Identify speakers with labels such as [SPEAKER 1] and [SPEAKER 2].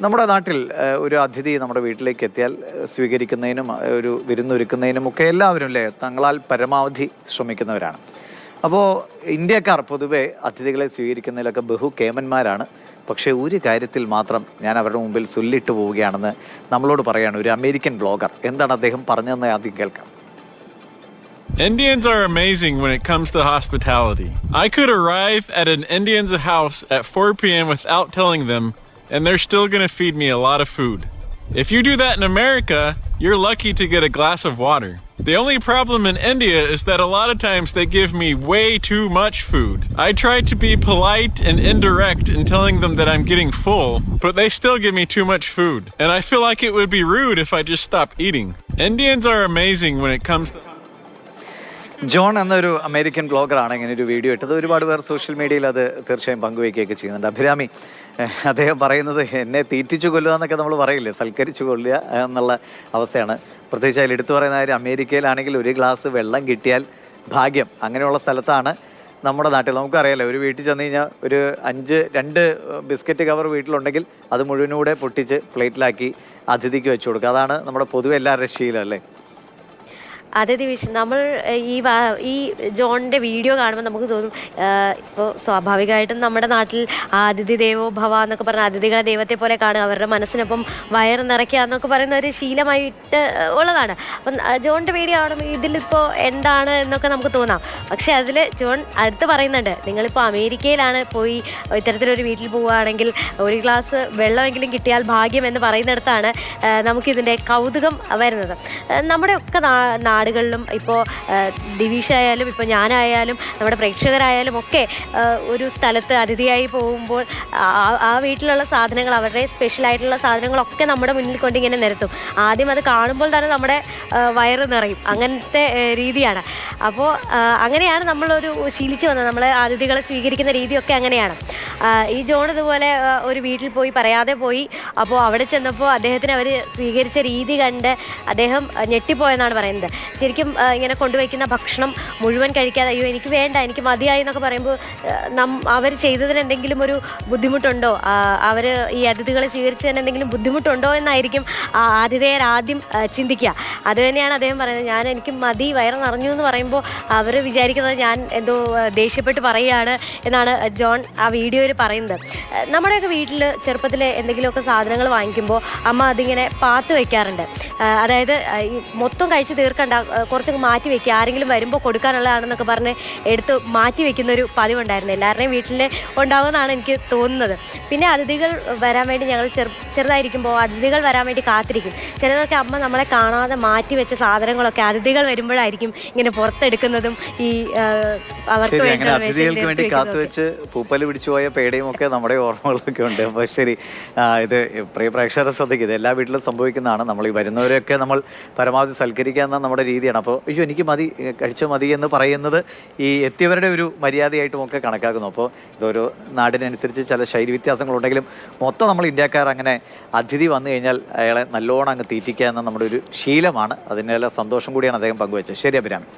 [SPEAKER 1] നമ്മുടെ നാട്ടിൽ ഒരു അതിഥി നമ്മുടെ വീട്ടിലേക്ക് എത്തിയാൽ സ്വീകരിക്കുന്നതിനും ഒരു വിരുന്നൊരുക്കുന്നതിനും ഒക്കെ എല്ലാവരും അല്ലേ തങ്ങളാൽ പരമാവധി ശ്രമിക്കുന്നവരാണ് അപ്പോൾ ഇന്ത്യക്കാർ പൊതുവെ അതിഥികളെ സ്വീകരിക്കുന്നതിലൊക്കെ ബഹു കേമന്മാരാണ് പക്ഷേ ഒരു കാര്യത്തിൽ മാത്രം ഞാൻ അവരുടെ മുമ്പിൽ സുല്ലിട്ട് പോവുകയാണെന്ന് നമ്മളോട് പറയാണ് ഒരു അമേരിക്കൻ ബ്ലോഗർ എന്താണ് അദ്ദേഹം പറഞ്ഞതെന്ന് ആദ്യം കേൾക്കാം
[SPEAKER 2] Indians are amazing when it comes to hospitality. I could arrive at an Indian's house at 4 p.m. without telling them, and they're still going to feed me a lot of food. If you do that in America, you're lucky to get a glass of water. The only problem in India is that a lot of times they give me way too much food. I try to be polite and indirect in telling them that I'm getting full, but they still give me too much food. And I feel like it would be rude if I just stopped eating. Indians are amazing when it comes to
[SPEAKER 1] John എന്നൊരു American ബ്ലോഗറാണ് ഇങ്ങനെ ഒരു video ഇട്ടത് ഒരുപാട് പേർ social മീഡിയയിൽ അത് തീർച്ചയായും പങ്കുവയ്ക്കുകയൊക്കെ ചെയ്യുന്നുണ്ട് അഭിരാമി ഏഹ്, അദ്ദേഹം പറയുന്നത് എന്നെ തീറ്റിച്ചു കൊല്ലുക എന്നൊക്കെ നമ്മൾ പറയില്ലേ? സൽക്കരിച്ചു കൊല്ലുക എന്നുള്ള അവസ്ഥയാണ്. പ്രത്യേകിച്ച് അതിൽ എടുത്തു പറയുന്ന കാര്യം അമേരിക്കയിലാണെങ്കിൽ ഒരു ഗ്ലാസ് വെള്ളം കിട്ടിയാൽ ഭാഗ്യം. അങ്ങനെയുള്ള സ്ഥലത്താണ് നമ്മുടെ നാട്ടിൽ. നമുക്കറിയാലോ ഒരു വീട്ടിൽ ചെന്ന് കഴിഞ്ഞാൽ ഒരു അഞ്ച് രണ്ട് ബിസ്ക്കറ്റ് കവർ വീട്ടിലുണ്ടെങ്കിൽ അത് മുഴുവനൂടെ പൊട്ടിച്ച് പ്ലേറ്റിലാക്കി അതിഥിക്ക് വെച്ചു കൊടുക്കുക. അതാണ് നമ്മുടെ പൊതുവെ എല്ലാവരുടെ ശീലം അല്ലേ?
[SPEAKER 3] അതെ ദിവിഷ് നമ്മൾ ഈ ഈ ജോണിന്റെ വീഡിയോ കാണുമ്പോൾ നമുക്ക് തോന്നും ഇപ്പോൾ സ്വാഭാവികമായിട്ടും നമ്മുടെ നാട്ടിൽ അതിഥി ദേവോ ഭവ എന്നൊക്കെ പറഞ്ഞ അതിഥികളെ ദൈവത്തെ പോലെ കാണുക അവരുടെ മനസ്സിനൊപ്പം വയറ് നിറയ്ക്കുക എന്നൊക്കെ പറയുന്ന ഒരു ശീലമായിട്ട് ഉള്ളതാണ്. അപ്പം ജോണിന്റെ വീഡിയോ കാണുമ്പോൾ ഇതിലിപ്പോൾ എന്താണ് എന്നൊക്കെ നമുക്ക് തോന്നാം. പക്ഷേ അതിൽ ജോൺ അടുത്ത് പറയുന്നുണ്ട് നിങ്ങളിപ്പോൾ അമേരിക്കയിലാണ് പോയി ഇത്തരത്തിലൊരു വീട്ടിൽ പോവുകയാണെങ്കിൽ ഒരു ഗ്ലാസ് വെള്ളമെങ്കിലും കിട്ടിയാൽ ഭാഗ്യം എന്ന് പറയുന്നിടത്താണ് നമുക്കിതിന്റെ കൗതുകം വരുന്നത്. നമ്മുടെ നമ്മുടെയൊക്കെ നാ നാടുകളിലും ഇപ്പോൾ ദിവിഷ ആയാലും ഇപ്പോൾ ഞാനായാലും നമ്മുടെ പ്രേക്ഷകരായാലും ഒക്കെ ഒരു സ്ഥലത്ത് അതിഥിയായി പോകുമ്പോൾ ആ- വീട്ടിലുള്ള സാധനങ്ങൾ അവരുടെ സ്പെഷ്യൽ ആയിട്ടുള്ള സാധനങ്ങളൊക്കെ നമ്മുടെ മുന്നിൽ കൊണ്ട് ഇങ്ങനെ നിരത്തും. ആദ്യം അത് കാണുമ്പോൾ തന്നെ നമ്മുടെ വയറ് നിറയും. അങ്ങനത്തെ രീതിയാണ്. അപ്പോൾ അങ്ങനെയാണ് നമ്മളൊരു ശീലിച്ചു വന്നത്. നമ്മൾ അതിഥികളെ സ്വീകരിക്കുന്ന രീതിയൊക്കെ അങ്ങനെയാണ്. ഈ ജോൺ ഇതുപോലെ ഒരു വീട്ടിൽ പോയി പറയാതെ പോയി അപ്പോൾ അവിടെ ചെന്നപ്പോൾ അദ്ദേഹത്തിന് അവർ സ്വീകരിച്ച രീതി കണ്ട് അദ്ദേഹം ഞെട്ടിപ്പോയെന്നാണ് പറയുന്നത്. ശരിക്കും ഇങ്ങനെ കൊണ്ടുവയ്ക്കുന്ന ഭക്ഷണം മുഴുവൻ കഴിക്കാതെ അയ്യോ എനിക്ക് വേണ്ട എനിക്ക് മതിയായി എന്നൊക്കെ പറയുമ്പോൾ നം അവർ ചെയ്തതിന് എന്തെങ്കിലും ഒരു ബുദ്ധിമുട്ടുണ്ടോ? അവർ ഈ അതിഥികളെ സ്വീകരിച്ചതിന് എന്തെങ്കിലും ബുദ്ധിമുട്ടുണ്ടോ എന്നായിരിക്കും ആതിഥേയർ ആദ്യം ചിന്തിക്കുക. അത് തന്നെയാണ് അദ്ദേഹം പറയുന്നത്. ഞാൻ എനിക്ക് മതി വയറ് നിറഞ്ഞു എന്ന് പറയുമ്പോൾ അവർ വിചാരിക്കുന്നത് ഞാൻ എന്തോ ദേഷ്യപ്പെട്ട് പറയുകയാണ് എന്നാണ് ജോൺ ആ വീഡിയോയിൽ പറയുന്നത്. നമ്മുടെയൊക്കെ വീട്ടിൽ ചെറുപ്പത്തിൽ എന്തെങ്കിലുമൊക്കെ സാധനങ്ങൾ വാങ്ങിക്കുമ്പോൾ അമ്മ അതിങ്ങനെ പാത്ത് വയ്ക്കാറുണ്ട്. അതായത് മൊത്തം കഴിച്ച് തീർക്കണ്ട കുറച്ചൊക്കെ മാറ്റി വെക്കുക. ആരെങ്കിലും വരുമ്പോൾ കൊടുക്കാനുള്ളതാണെന്നൊക്കെ പറഞ്ഞ് എടുത്ത് മാറ്റി വെക്കുന്ന ഒരു പതിവുണ്ടായിരുന്നു. എല്ലാവരുടെയും വീട്ടിൽ ഉണ്ടാകുമെന്നാണ് എനിക്ക് തോന്നുന്നത്. പിന്നെ അതിഥികൾ വരാൻ വേണ്ടി ഞങ്ങൾ ചെറു ചെറുതായിരിക്കുമ്പോൾ അതിഥികൾ വരാൻ വേണ്ടി കാത്തിരിക്കും. ചിലതൊക്കെ അമ്മ നമ്മളെ കാണാതെ മാറ്റി വെച്ച സാധനങ്ങളൊക്കെ അതിഥികൾ വരുമ്പോഴായിരിക്കും ഇങ്ങനെ പുറത്തെടുക്കുന്നതും ഈ അവർക്ക്
[SPEAKER 1] അതിഥികൾക്ക് വേണ്ടി കാത്തുവെച്ച് പൂപ്പൽ പിടിച്ചു പോയ പേടയും ഒക്കെ നമ്മുടെ ഓർമ്മകളൊക്കെ ഉണ്ട്. അപ്പോൾ ശരി ഇത് പ്രിയ പ്രേക്ഷകരെ ശ്രദ്ധിക്കുക. ഇത് എല്ലാ വീട്ടിലും സംഭവിക്കുന്നതാണ്. നമ്മൾ ഈ വരുന്നവരെയൊക്കെ നമ്മൾ പരമാവധി സൽക്കരിക്കുക എന്ന നമ്മുടെ രീതിയാണ്. അപ്പോൾ അയ്യോ എനിക്ക് മതി കഴിച്ച മതി എന്ന് പറയുന്നത് ഈ എത്തിയവരുടെ ഒരു മര്യാദയായിട്ടും ഒക്കെ കണക്കാക്കുന്നു. അപ്പോൾ ഇതൊരു നാടിനനുസരിച്ച് ചില ശൈലി വ്യത്യാസങ്ങളുണ്ടെങ്കിലും മൊത്തം നമ്മൾ ഇന്ത്യക്കാർ അങ്ങനെ അതിഥി വന്നു കഴിഞ്ഞാൽ അയാളെ നല്ലോണം അങ്ങ് തീറ്റിക്കുക എന്ന നമ്മുടെ ഒരു ശീലമാണ്. അതിന്റെ സന്തോഷം കൂടിയാണ് അദ്ദേഹം പങ്കുവച്ചത്. ശരി അഭിരാമി.